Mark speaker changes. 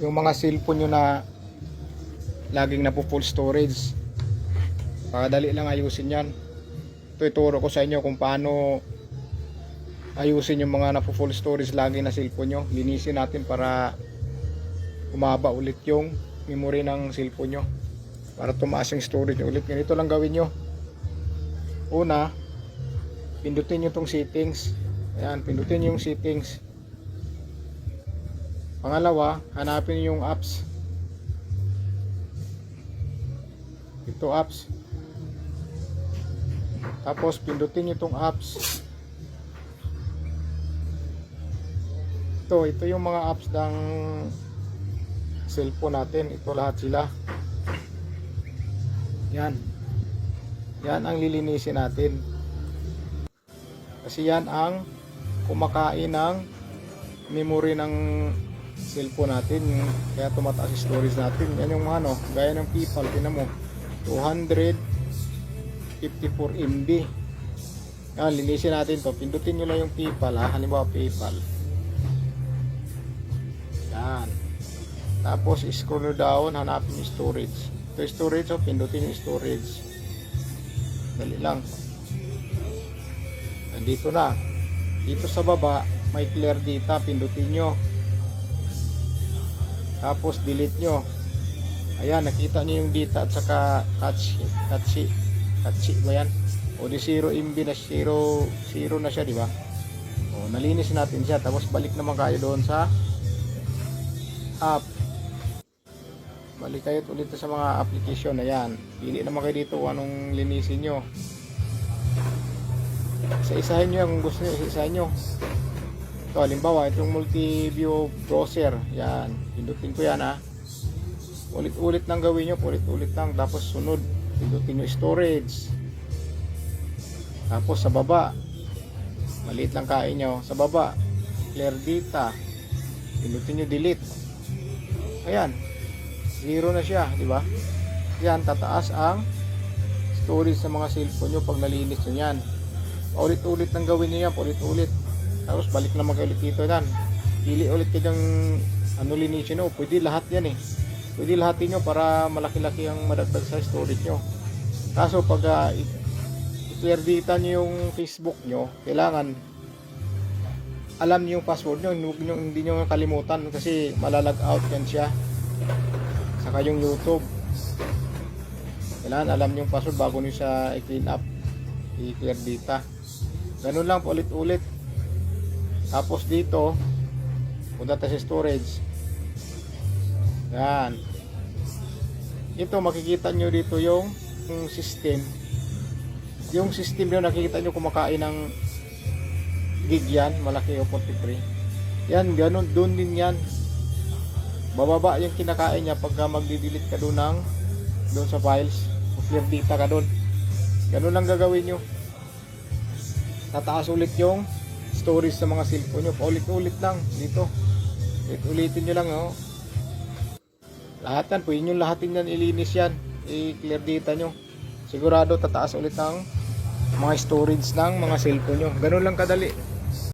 Speaker 1: yung mga cellphone nyo na laging napo full storage pakadali lang ayusin yan. Ito ko sa inyo kung paano ayusin yung mga napo full storage lagi na cellphone nyo. Linisin natin para umaba ulit yung memory ng cellphone nyo. Para tumaas yung storage nyo ulit. Ganito lang gawin nyo. Una pindutin nyo tong settings. Ayan pindutin nyo yung settings pangalawa hanapin yung apps. Ito apps. Tapos pindutin nyo itong apps. Ito ito yung mga apps ng cellphone natin. Ito lahat sila. Yan. Yan ang lilinisin natin. Kasi yan ang kumakain ng memory ng cellphone natin kaya tumataas yung storage natin. Yan yung ano gaya ng PayPal tinan mo 254 MB yan linisin natin to. Pindutin nyo lang yung PayPal ha? Halimbawa PayPal yan. Tapos scroll down hanapin yung storage. Ito storage oh, pindutin yung storage. Dali lang. Nandito na. Dito sa baba may clear data pindutin nyo tapos delete nyo. Ayan nakita nyo yung data at saka catchy catchy catchy ba yan? O di 0 MB na 0 0 na siya di ba? O nalinis natin siya. Tapos balik naman kayo doon sa app. Balik kayo ulit sa mga application. Na yan pili naman kayo dito kung anong linisin nyo. Isa-isahin nyo kung gusto nyo isa-isahin nyo ito halimbawa itong multi-view browser. Yan pindutin ko yan ha. Ulit-ulit lang gawin nyo ulit-ulit lang tapos sunod pindutin nyo storage. Tapos sa baba maliit lang kain nyo sa baba clear data pindutin nyo delete. Ayan zero na siya di ba? Yan tataas ang storage sa mga cellphone nyo pag nalinis nyo yan. Ulit-ulit lang gawin nyo yan ulit-ulit tapos balik naman kayo ulit dito yan pili ulit kayo ng ano linisin nyo pwede lahat yan eh. Pwede lahatin nyo para malaki-laki ang madagdag sa storage nyo. Kaso pag uh, i-clear data nyo yung facebook nyo kailangan alam nyo yung password nyo. Huwag nyo, hindi nyo kalimutan kasi malalag out yan siya. Saka yung youtube. Kailangan alam nyo yung password bago nyo siya i-clean up i-clear data. Ganun lang ulit-ulit tapos dito punta tayo sa storage. Yan. Ito makikita nyo dito yung, yung system. Yung system nyo nakikita nyo kumakain ng gig yan. Malaki yung 43 yan ganun doon din yan. Bababa yung kinakain niya pagka magdi-delete ka doon ng doon sa files. Clear data ka doon ganun lang gagawin nyo. Tataas ulit yung storage sa mga cellphone nyo. Paulit-ulit lang dito. Ulit-ulitin nyo lang oh. lahat yan pwede nyo lahatin yan ilinis yan i-clear data nyo. Sigurado tataas ulit ang mga storage ng mga cellphone nyo. Ganun lang kadali